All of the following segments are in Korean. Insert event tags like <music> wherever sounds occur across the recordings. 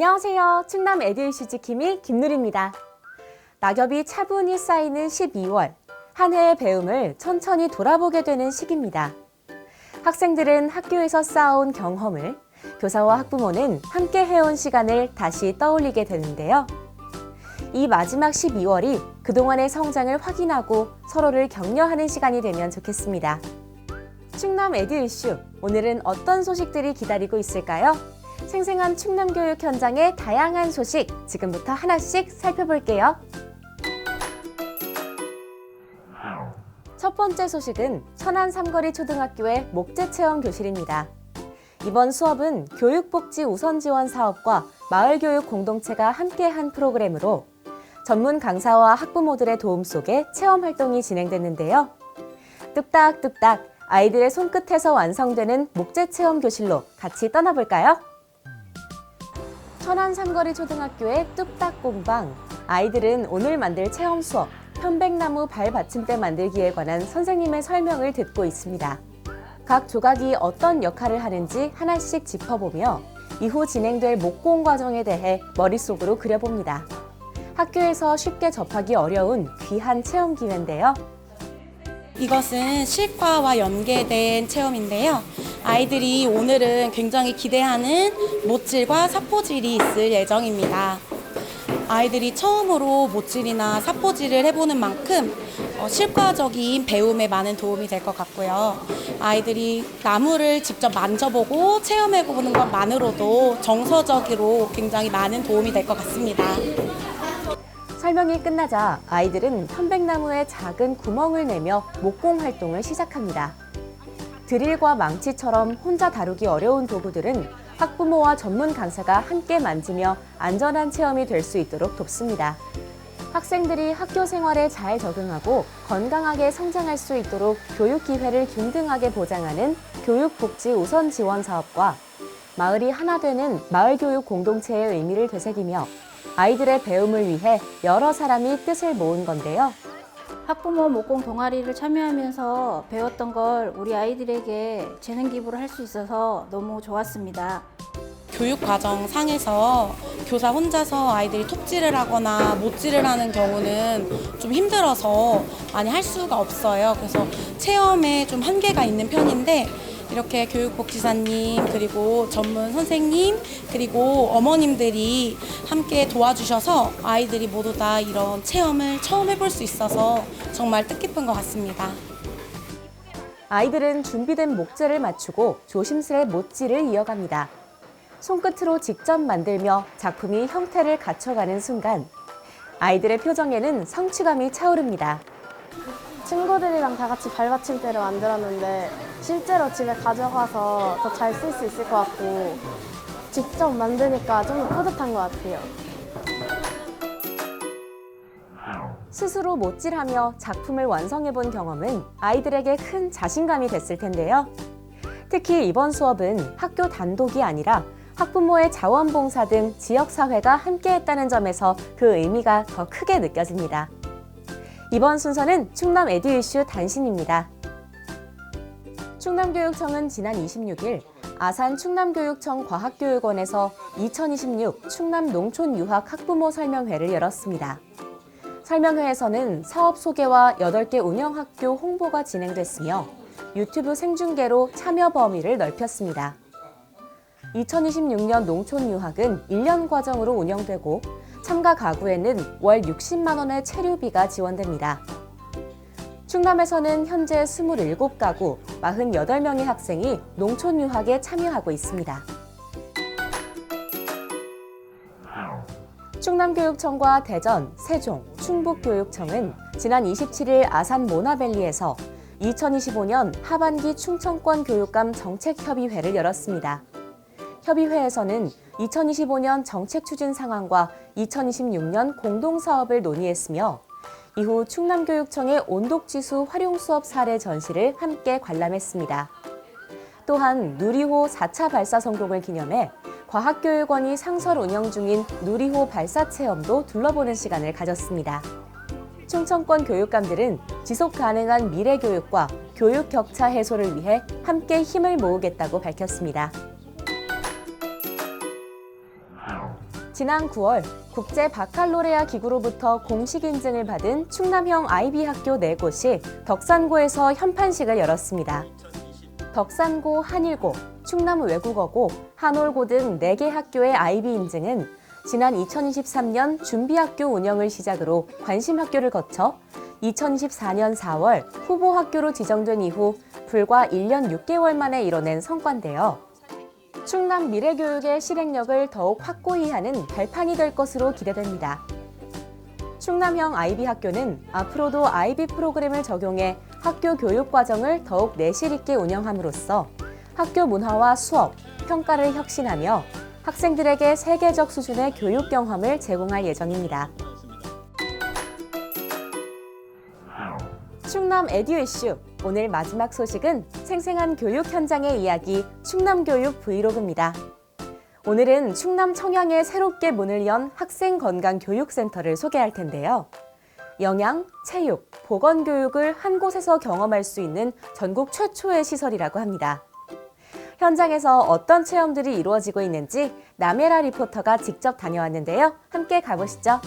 안녕하세요. 충남 에듀이슈즈 김이 김누리입니다. 낙엽이 차분히 쌓이는 12월. 한 해의 배움을 천천히 돌아보게 되는 시기입니다. 학생들은 학교에서 쌓아온 경험을, 교사와 학부모는 함께 해온 시간을 다시 떠올리게 되는데요. 이 마지막 12월이 그동안의 성장을 확인하고 서로를 격려하는 시간이 되면 좋겠습니다. 충남 에듀 이슈, 오늘은 어떤 소식들이 기다리고 있을까요? 생생한 충남 교육 현장의 다양한 소식 지금부터 하나씩 살펴볼게요. 첫 번째 소식은 천안 삼거리 초등학교의 목재 체험 교실입니다. 이번 수업은 교육복지 우선 지원 사업과 마을교육 공동체가 함께한 프로그램으로 전문 강사와 학부모들의 도움 속에 체험 활동이 진행됐는데요. 뚝딱뚝딱 아이들의 손끝에서 완성되는 목재 체험 교실로 같이 떠나볼까요? 천안 삼거리 초등학교의 뚝딱 공방. 아이들은 오늘 만들 체험 수업, 편백나무 발 받침대 만들기에 관한 선생님의 설명을 듣고 있습니다. 각 조각이 어떤 역할을 하는지 하나씩 짚어보며 이후 진행될 목공 과정에 대해 머릿속으로 그려봅니다. 학교에서 쉽게 접하기 어려운 귀한 체험 기회인데요. 이것은 실과와 연계된 체험인데요. 아이들이 오늘은 굉장히 기대하는 못질과 사포질이 있을 예정입니다. 아이들이 처음으로 못질이나 사포질을 해보는 만큼 어, 실과적인 배움에 많은 도움이 될 것 같고요. 아이들이 나무를 직접 만져보고 체험해보는 것만으로도 정서적으로 굉장히 많은 도움이 될 것 같습니다. 설명이 끝나자 아이들은 편백나무에 작은 구멍을 내며 목공 활동을 시작합니다. 드릴과 망치처럼 혼자 다루기 어려운 도구들은 학부모와 전문 강사가 함께 만지며 안전한 체험이 될 수 있도록 돕습니다. 학생들이 학교 생활에 잘 적응하고 건강하게 성장할 수 있도록 교육 기회를 균등하게 보장하는 교육복지 우선 지원 사업과 마을이 하나 되는 마을교육 공동체의 의미를 되새기며 아이들의 배움을 위해 여러 사람이 뜻을 모은 건데요. 학부모 목공 동아리를 참여하면서 배웠던 걸 우리 아이들에게 재능 기부를 할 수 있어서 너무 좋았습니다. 교육 과정 상에서 교사 혼자서 아이들이 톱질을 하거나 못질을 하는 경우는 좀 힘들어서 많이 할 수가 없어요. 그래서 체험에 좀 한계가 있는 편인데 이렇게 교육복지사님 그리고 전문 선생님 그리고 어머님들이 함께 도와주셔서 아이들이 모두 다 이런 체험을 처음 해볼 수 있어서 정말 뜻깊은 것 같습니다. 아이들은 준비된 목재를 맞추고 조심스레 못질을 이어갑니다. 손끝으로 직접 만들며 작품이 형태를 갖춰가는 순간 아이들의 표정에는 성취감이 차오릅니다. 친구들이랑 다 같이 발받침대를 만들었는데 실제로 집에 가져가서 더 잘 쓸 수 있을 것 같고 직접 만드니까 좀더 뿌듯한 것 같아요. 스스로 못질하며 작품을 완성해 본 경험은 아이들에게 큰 자신감이 됐을 텐데요. 특히 이번 수업은 학교 단독이 아니라 학부모의 자원봉사 등 지역사회가 함께했다는 점에서 그 의미가 더 크게 느껴집니다. 이번 순서는 충남 에듀 이슈 단신입니다. 충남교육청은 지난 26일 아산 충남교육청 과학교육원에서 2026 충남 농촌 유학 학부모 설명회를 열었습니다. 설명회에서는 사업 소개와 8개 운영학교 홍보가 진행됐으며 유튜브 생중계로 참여 범위를 넓혔습니다. 2026년 농촌 유학은 1년 과정으로 운영되고 참가 가구에는 월 60만 원의 체류비가 지원됩니다. 충남에서는 현재 27가구, 48명의 학생이 농촌 유학에 참여하고 있습니다. 충남교육청과 대전, 세종, 충북교육청은 지난 27일 아산 모나밸리에서 2025년 하반기 충청권 교육감 정책협의회를 열었습니다. 협의회에서는 2025년 정책 추진 상황과 2026년 공동사업을 논의했으며 이후 충남교육청의 온독지수 활용 수업 사례 전시를 함께 관람했습니다. 또한 누리호 4차 발사 성공을 기념해 과학교육원이 상설 운영 중인 누리호 발사 체험도 둘러보는 시간을 가졌습니다. 충청권 교육감들은 지속 가능한 미래 교육과 교육 격차 해소를 위해 함께 힘을 모으겠다고 밝혔습니다. 지난 9월 국제 바칼로레아 기구로부터 공식 인증을 받은 충남형 IB 학교 4곳이 덕산고에서 현판식을 열었습니다. 덕산고, 한일고, 충남 외국어고, 한올고 등 4개 학교의 IB 인증은 지난 2023년 준비학교 운영을 시작으로 관심학교를 거쳐 2024년 4월 후보 학교로 지정된 이후 불과 1년 6개월 만에 이뤄낸 성과인데요. 충남 미래교육의 실행력을 더욱 확고히 하는 발판이 될 것으로 기대됩니다. 충남형 IB 학교는 앞으로도 IB 프로그램을 적용해 학교 교육 과정을 더욱 내실 있게 운영함으로써 학교 문화와 수업, 평가를 혁신하며 학생들에게 세계적 수준의 교육 경험을 제공할 예정입니다. 충남 에듀 이슈 오늘 마지막 소식은 생생한 교육 현장의 이야기 충남교육 브이로그입니다. 오늘은 충남 청양에 새롭게 문을 연 학생건강교육센터를 소개할 텐데요. 영양, 체육, 보건교육을 한 곳에서 경험할 수 있는 전국 최초의 시설이라고 합니다. 현장에서 어떤 체험들이 이루어지고 있는지 남예라 리포터가 직접 다녀왔는데요. 함께 가보시죠.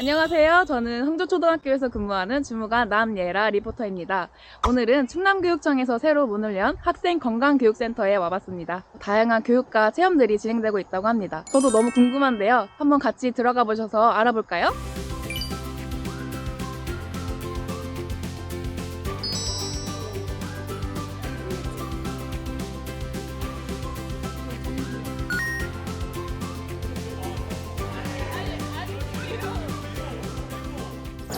안녕하세요. 저는 흥조초등학교에서 근무하는 주무관 남예라 리포터입니다. 오늘은 충남교육청에서 새로 문을 연 학생건강교육센터에 와봤습니다. 다양한 교육과 체험들이 진행되고 있다고 합니다. 저도 너무 궁금한데요. 한번 같이 들어가 보셔서 알아볼까요?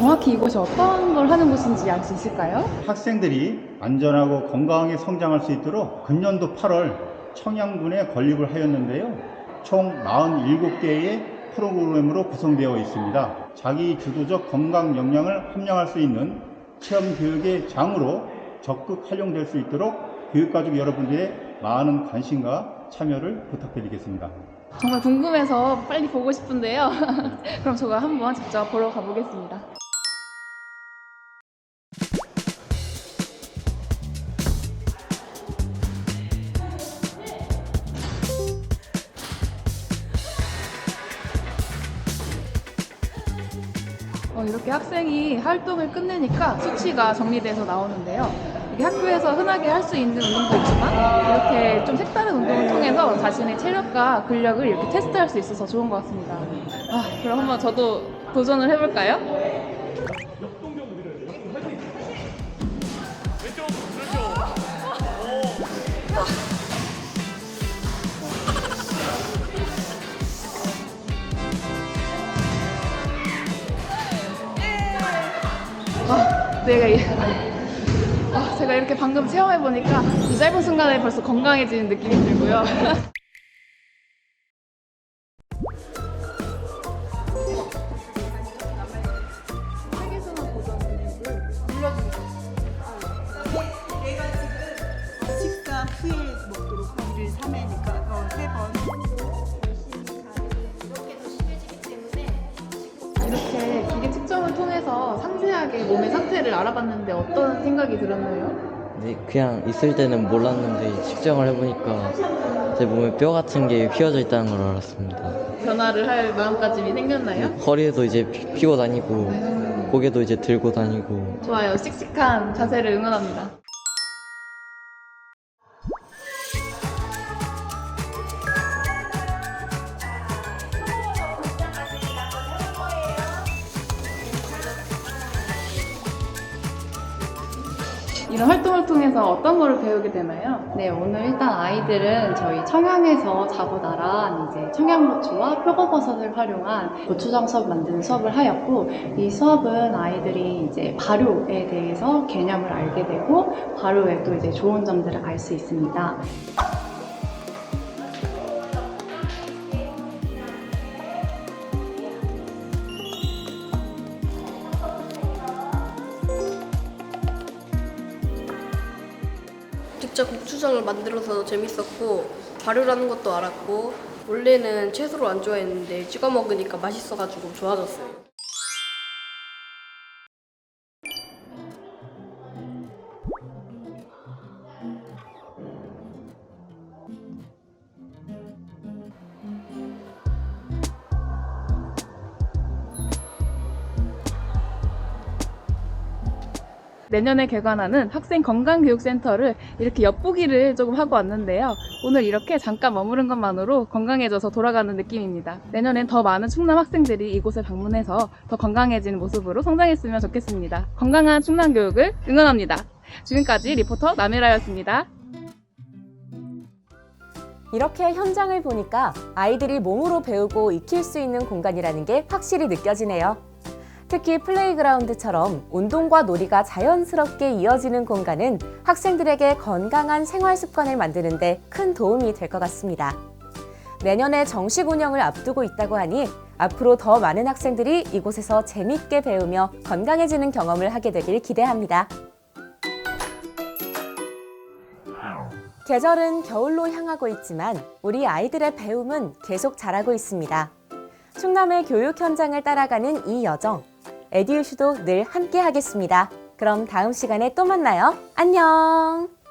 정확히 이곳이 어떤 걸 하는 곳인지 알 수 있을까요? 학생들이 안전하고 건강하게 성장할 수 있도록 금년도 8월 청양군에 건립을 하였는데요. 총 47개의 프로그램으로 구성되어 있습니다. 자기 주도적 건강 역량을 함양할 수 있는 체험 교육의 장으로 적극 활용될 수 있도록 교육가족 여러분들의 많은 관심과 참여를 부탁드리겠습니다. 정말 궁금해서 빨리 보고 싶은데요. <laughs> 그럼 제가 한번 직접 보러 가보겠습니다. 어, 이렇게 학생이 활동을 끝내니까 수치가 정리돼서 나오는데요. 이게 학교에서 흔하게 할 수 있는 운동도 있지만 이렇게 좀 색다른 운동을 통해서 자신의 체력과 근력을 이렇게 테스트할 수 있어서 좋은 것 같습니다. 아, 그럼 한번 저도 도전을 해볼까요? 내가 이, 아, 제가 이렇게 방금 체험해 보니까 이 짧은 순간에 벌써 건강해지는 느낌이 들고요. <laughs> 상세하게 몸의 상태를 알아봤는데 어떤 생각이 들었나요? 네, 그냥 있을 때는 몰랐는데 측정을 해보니까 제 몸에 뼈 같은 게 휘어져 있다는 걸 알았습니다. 변화를 할 마음가짐이 생겼나요? 허리에도 이제 피- 피고 다니고 고개도 이제 들고 다니고 좋아요. 씩씩한 자세를 응원합니다. 이런 활동을 통해서 어떤 거를 배우게 되나요? 네, 오늘 일단 아이들은 저희 청양에서 자고 나란 이제 청양고추와 표고버섯을 활용한 고추장 수업 만드는 수업을 하였고, 이 수업은 아이들이 이제 발효에 대해서 개념을 알게 되고, 발효의 또 이제 좋은 점들을 알 수 있습니다. 직접 고추장을 만들어서 재밌었고 발효라는 것도 알았고 원래는 채소를 안 좋아했는데 찍어 먹으니까 맛있어가지고 좋아졌어요. 내년에 개관하는 학생 건강교육센터를 이렇게 엿보기를 조금 하고 왔는데요. 오늘 이렇게 잠깐 머무른 것만으로 건강해져서 돌아가는 느낌입니다. 내년엔 더 많은 충남 학생들이 이곳을 방문해서 더 건강해지는 모습으로 성장했으면 좋겠습니다. 건강한 충남 교육을 응원합니다. 지금까지 리포터 남혜라였습니다. 이렇게 현장을 보니까 아이들이 몸으로 배우고 익힐 수 있는 공간이라는 게 확실히 느껴지네요. 특히 플레이그라운드처럼 운동과 놀이가 자연스럽게 이어지는 공간은 학생들에게 건강한 생활 습관을 만드는데 큰 도움이 될 것 같습니다. 내년에 정식 운영을 앞두고 있다고 하니 앞으로 더 많은 학생들이 이곳에서 재밌게 배우며 건강해지는 경험을 하게 되길 기대합니다. 계절은 겨울로 향하고 있지만 우리 아이들의 배움은 계속 자라고 있습니다. 충남의 교육 현장을 따라가는 이 여정, 에듀슈도 늘 함께 하겠습니다. 그럼 다음 시간에 또 만나요. 안녕!